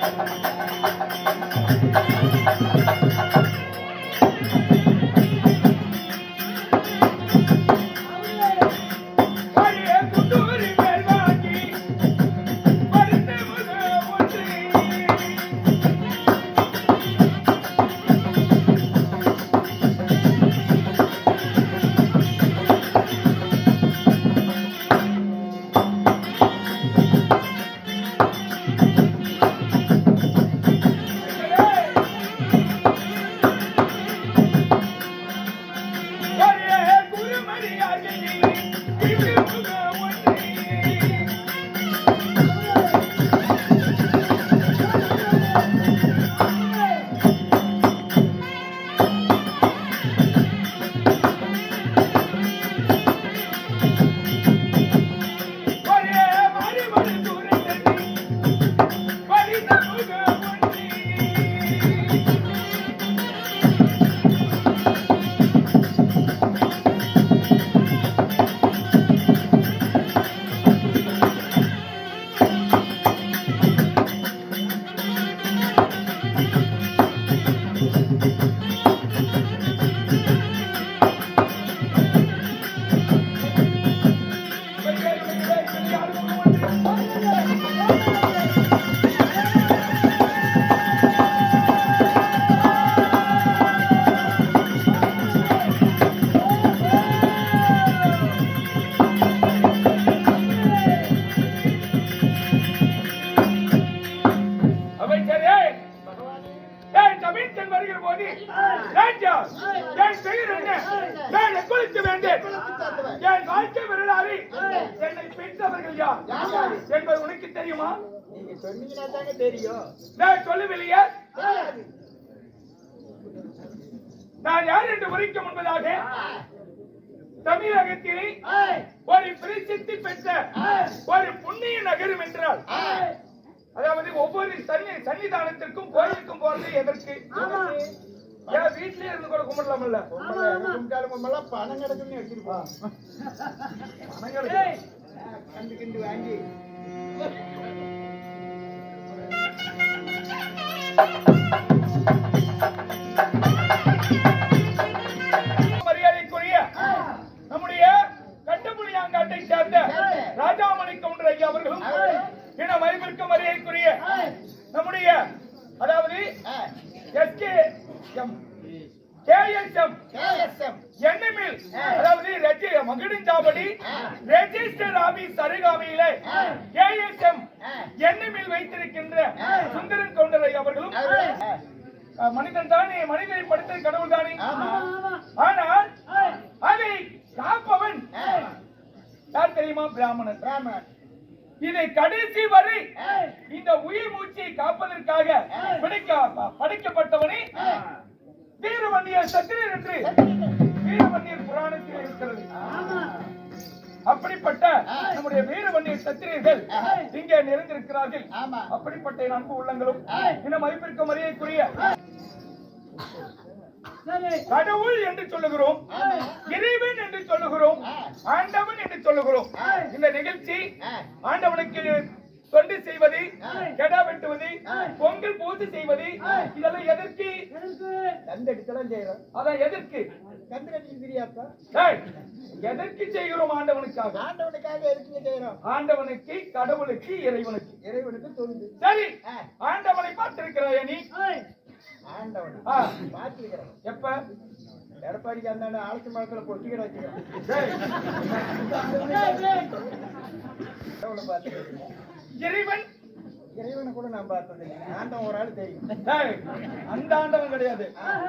Thank you. என் பெயர் என்ன? நான் குளித்து வேண்டேன். என் வாழ்க்கை வரலாறு. என்னை பெற்றவர்கள் யார்? என்பது உனக்கு தெரியுமா? நீங்க சொன்னீங்கன்னா தாங்க தெரியும். நான் சொல்லவில்லையே? நான் யார் என்று உரைக்க முன்பதாக தமிழகத்திலே ஒரு பிரசித்தி பெற்ற ஒரு புண்ணிய நகரம் என்றால் அதாவது ஒவ்வொரு சன்னி சன்னிதானத்திற்கும் கோயிலுக்கும் போறது எதற்கு? ஏன் வீட்லயே இருந்து கூட கும்பிடலாம்ல? கும்பிட்டாலும் கும்பலாம் பணம் கிடக்குன்னு எடுத்துருப்போம் பணங்களுக்கு கண்டு கிண்டு வாங்கி. மரியாதைக்குரிய நம்முடைய கண்டபுலியாங்காட்டை சேர்ந்த ராஜாமணி கவுண்டர் ஐயா அவர்களும் இன மதிப்பிற்கு மரியாதைக்குரிய நம்முடைய அதாவது எஸ்கே எம் கேஎஸ்எம் கேஎஸ்எம் எண்ணமில் அதாவது ரெஜி மகிழுஞ்சாவடி ரெஜிஸ்டர் ஆபீஸ் அருகாமையிலே கேஎஸ்எம் எண்ணமில் வைத்திருக்கின்ற சுந்தரன் கவுண்டர் அவர்களும் மனிதன் தானே மனிதனை படுத்தது கடவுள் தானே. ஆனால் அதை காப்பவன் யார் தெரியுமா? பிராமணன். ராமன் இதை கடைசி வரை இந்த உயிர் மூச்சை காப்பதற்காக படைக்க படைக்கப்பட்டவனே வீரவன்னிய சத்திரியர் என்று வீரவன்னியர் புராணத்தில் இருக்கிறது. அப்படிப்பட்ட நம்முடைய வீரவன்னியர் சத்திரியர்கள் இங்கே நிறைந்திருக்கிறார்கள். அப்படிப்பட்ட அன்பு உள்ளங்களும் இன்னும் மதிப்பிற்கு மரியாதைக்குரிய கடவுள் என்று சொல்லுகிறோம். இறைவன் என்று சொல்லுகிறோம். ஆண்டவன் என்று சொல்லுகிறோம். இந்த நிகழ்ச்சி ஆண்டவனுக்கு தொண்டு செய்வது கெடா வெட்டுவது பொங்கல் பூஜை செய்வது இதெல்லாம் எதற்கு? கண்டு எடுக்கலாம் செய்யறோம். அதான் எதற்கு? எதற்கு செய்கிறோம் ஆண்டவனுக்காக? ஆண்டவனுக்காக எதுக்குங்க செய்யறோம்? ஆண்டவனுக்கு கடவுளுக்கு இறைவனுக்கு. இறைவனுக்கு தொண்டு சரி ஆண்டவனை பார்த்திருக்கிறாயா நீ? ஆண்டவன். எப்ப? எடப்பாடிக்கு அந்த ஆளுக்கு மரத்துல கடவுளை பார்த்துக்கிறோம் இறைவன். இறைவனை கூட நான் பார்த்தது இல்லை. ஆண்டவன் ஒரு ஆள் தெரியும். அந்த ஆண்டவன் கிடையாது.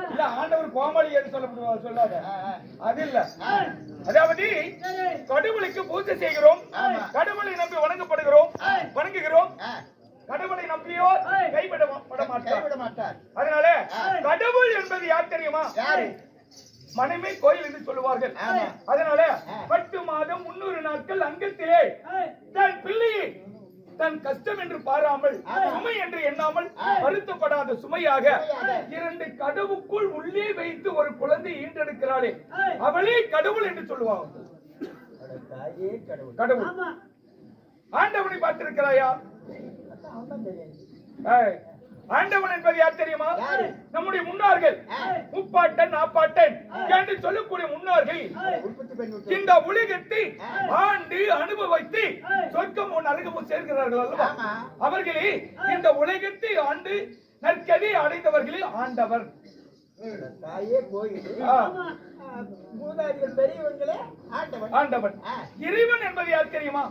இல்ல ஆண்டவர் கோமாளி எது சொல்ல சொல்லாத. அது இல்ல. அதாவது கடவுளுக்கு பூஜை செய்கிறோம். கடவுளை நம்பி வணங்கப்படுகிறோம். வணங்குகிறோம். கடவுளை நம்பியோ கைவிட கைவிட மாட்டார். அதனால கடவுள் என்பது யார் தெரியுமா? மனைமை கோயில் என்று சொல்லுவார்கள். அதனால பத்து மாதம் முன்னூறு நாட்கள் அங்கத்திலே தன் பிள்ளையை தன் கஷ்டம் என்று பாராமல் சுமை என்று எண்ணாமல் வருத்தப்படாத சுமையாக இரண்டு கடவுக்குள் உள்ளே வைத்து ஒரு குழந்தை ஈன்றெடுக்கிறாளே. அவளே கடவுள் என்று சொல்லுவாங்க கடவுள். ஆண்டவனை பார்த்திருக்கிறாயா? ஆண்டவன் என்பது யார் தெரியுமா? நம்முடைய முன்னோர்கள். முப்பாட்டன் நாப்பாட்டன் என்று சொல்லக்கூடிய முன்னோர்கள் இந்த உலகத்தை ஆண்டு அனுபவித்து சொர்க்கம் நரகமும் சேர்க்கிறார்கள் அல்லவா. அவர்களே இந்த உலகத்தை ஆண்டு நற்கதி அடைந்தவர்களில் ஆண்டவர். தாயே பெரியவங்களே ஆண்டவன். இறைவன் என்பது யார் தெரியுமா?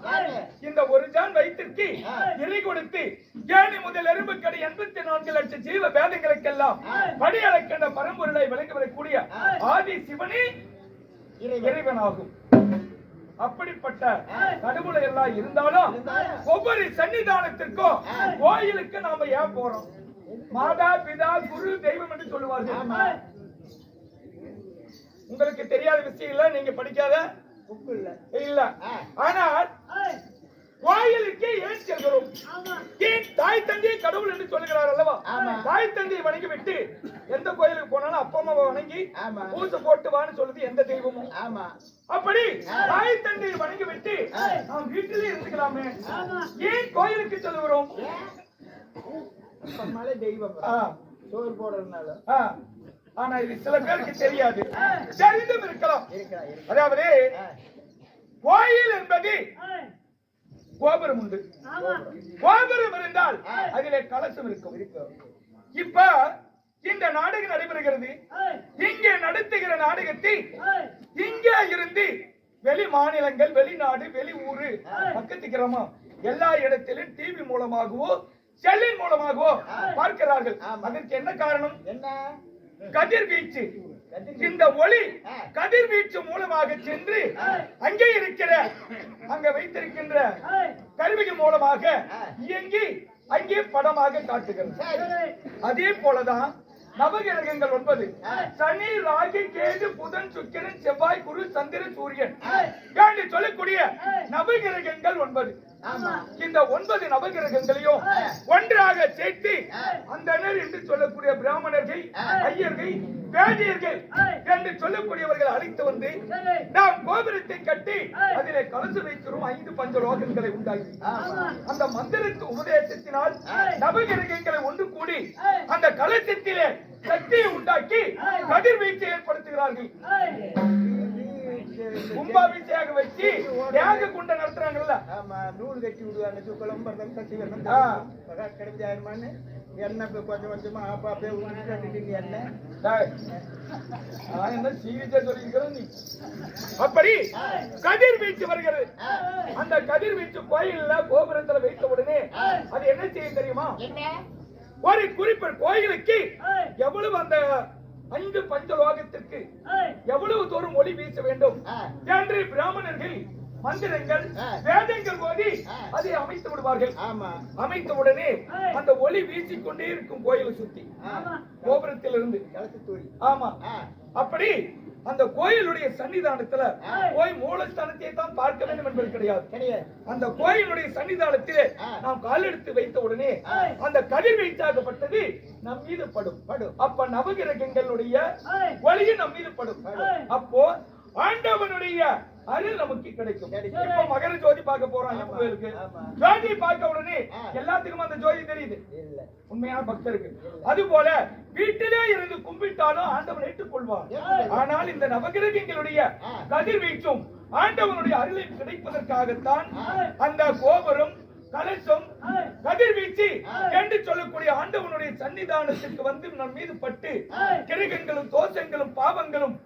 இந்த ஒரு ஜான் வயிற்றுக்கு இறை கொடுத்து ஏழி முதல் எறும்புக்கடி எண்பத்தி நான்கு லட்சம் ஜீவ வேதங்களுக்கெல்லாம் படி அளக்கின்ற பரம்பொருளை விளங்கி வரக்கூடிய ஆதி சிவனே இறைவன். இறைவனாகும். அப்படிப்பட்ட கடவுளை எல்லாம் இருந்தாலும் ஒவ்வொரு சன்னிதானத்திற்கும் கோயிலுக்கு நாம ஏன் போறோம்? மாதா பிதா குரு தெய்வம் என்று சொல்லுவார்கள். உங்களுக்கு தெரியாத விஷயம் இல்ல நீங்க படிக்காத புக்கு இல்ல. இல்ல. ஆனால் கோயிலுக்கு ஏன் செல்கிறோம் ஏன் தாய் தந்தையை கடவுள் என்று சொல்லுகிறார் அல்லவா. தாய் தந்தையை வணங்கி விட்டு எந்த கோயிலுக்கு போனாலும் அப்பா அம்மாவை வணங்கி. பூசை போட்டு வான்னு சொல்லுது எந்த தெய்வமும். ஆமா. அப்படி தாய் தந்தையை வணங்கி விட்டு நாம் வீட்டிலே இருந்துக்கலாமே. ஏன் கோயிலுக்கு செல்கிறோம்? தெய்வம். சோறு போடுறதுனால. ஆனா இது சில பேருக்கு தெரியாது. தெரிந்தும் இருக்கலாம். அதாவது கோயில் என்பது கோபுரம் உண்டு. ஆமா. கோபுரம் இருந்தால் அதிலே கலசம் இருக்கும். இப்ப இந்த நாடகம் நடைபெறுகிறது. இங்கே நடத்துகிற நாடகத்தை இங்கே இருந்து வெளி மாநிலங்கள் வெளிநாடு வெளி ஊரு பக்கத்து கிராமம் எல்லா இடத்திலும் டிவி மூலமாகவோ செல்லின் மூலமாகவோ பார்க்கிறார்கள். அதற்கு என்ன காரணம்? என்ன? கதிர்வீச்சு. இந்த ஒளி கதிர்வீச்சு மூலமாக சென்று அங்கே இருக்கிற அங்க வைத்திருக்கின்ற கருவிகள் மூலமாக இயங்கி அங்கே படமாக காட்டுகிறது. அதே போலதான் நவகிரகங்கள் ஒன்பது. சனி ராகி கேது புதன் சுக்கிரன் செவ்வாய் குரு சந்திரன் சூரியன். என்று சொல்லக்கூடிய நவகிரகங்கள் ஒன்பது. இந்த ஒன்பது நவகிரகங்களையும் ஒன்றாக சேர்த்து அந்தனர் என்று சொல்லக்கூடிய பிராமணர்கள் ஐயர்கள் வேதியர்கள் என்று சொல்லக்கூடியவர்கள் அழைத்து வந்து நாம் கோபுரத்தை கட்டி அதிலே கலசு வைக்கிறோம் ஐந்து பஞ்ச லோகங்களை உண்டாகி அந்த மந்திரத்து உபதேசத்தினால் நவகிரகங்களை ஒன்று கூடி அந்த கலசத்திலே சக்தியை உண்டாக்கி கதிர்வீச்சை ஏற்படுத்துகிறார்கள். கும்பாபிஷேகம் வச்சு தியாக குண்ட நடத்துறாங்கல்ல. ஆமா நூல் கட்டி விடுவாங்க. சுக்கலம் பரதம் கட்டி வரணும் ஆ. கிடைச்சி ஆயிருமான்னு எண்ணெய் இப்ப கொஞ்சம் கொஞ்சமா அப்பா அப்படியே ஊற்றிட்டு எண்ணெய். டேய், நான் என்ன சீரியஸா சொல்லியிருக்கிறேன் நீ? அப்படி கதிர்வீச்சு வருகிறது. அந்த கதிர்வீச்சு கோயில்ல கோபுரத்துல வைத்த உடனே அது என்ன செய்யும் தெரியுமா? ஒரு குறிப்பிட்ட கோயிலுக்கு எவ்வளவு அந்த ஐந்து பஞ்சலோகத்திற்கு எவ்வளவு தூரம் ஒளி வீச வேண்டும். என்று பிராமணர்கள் மந்திரங்கள். வேதங்கள் ஓதி அதை அமைத்து விடுவார்கள். ஆமா. அமைத்த உடனே. அந்த ஒளி வீசிக்கொண்டே இருக்கும் கோயிலை சுத்தி. கோபுரத்தில் இருந்து ஆமா. அப்படி அந்த கோயிலுடைய சன்னிதானத்துல போய் மூலஸ்தானத்தை தான் பார்க்க வேண்டும் என்பது கிடையாது அந்த கோயிலுடைய சன்னிதானத்திலே. நாம் காலெடுத்து வைத்த உடனே. அந்த கதிர் வைத்தாகப்பட்டது நம் மீது படும் படும். அப்ப நவகிரகங்களுடைய ஒளியும் நம் மீது படும். அப்போ ஆண்டவனுடைய அருள் நமக்கு கிடைக்கும். இப்ப மகர ஜோதி பார்க்க ஆமா. கோயிலுக்கு. ஜோதி பார்க்க உடனே. எல்லாத்துக்கும் அந்த ஜோதி தெரியுது உண்மையான பக்தருக்கு அது போல வீட்டிலே இருந்து கும்பிட்டாலும் ஆண்டவன் ஏற்றுக்கொள்வார். ஆனால் இந்த நவகிரகங்களுடைய. கதிர்வீச்சும் ஆண்டவனுடைய அருளை கிடைப்பதற்காகத்தான். அந்த கோபுரம் கலசம். கதிர்வீச்சு என்று சொல்லக்கூடிய ஆண்டவனுடைய சன்னிதானத்திற்கு வந்து நம் மீது பட்டு. கிரகங்களும் தோஷங்களும் பாவங்களும்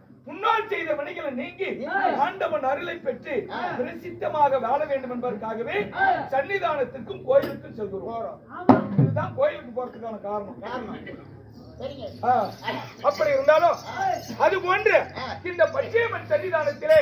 வினைகளை நீங்கி ஆண்டவன் அருளை பெற்று பிரசித்தமாக வாழ வேண்டும் என்பதற்காகவே சன்னிதானத்திற்கும் கோயிலுக்கும் செல்கிறோம். இதுதான் கோயிலுக்கு போறதுக்கான காரணம். அப்படி இருந்தாலும் அது போன்று இந்த பச்சையம்மன் சன்னிதானத்திலே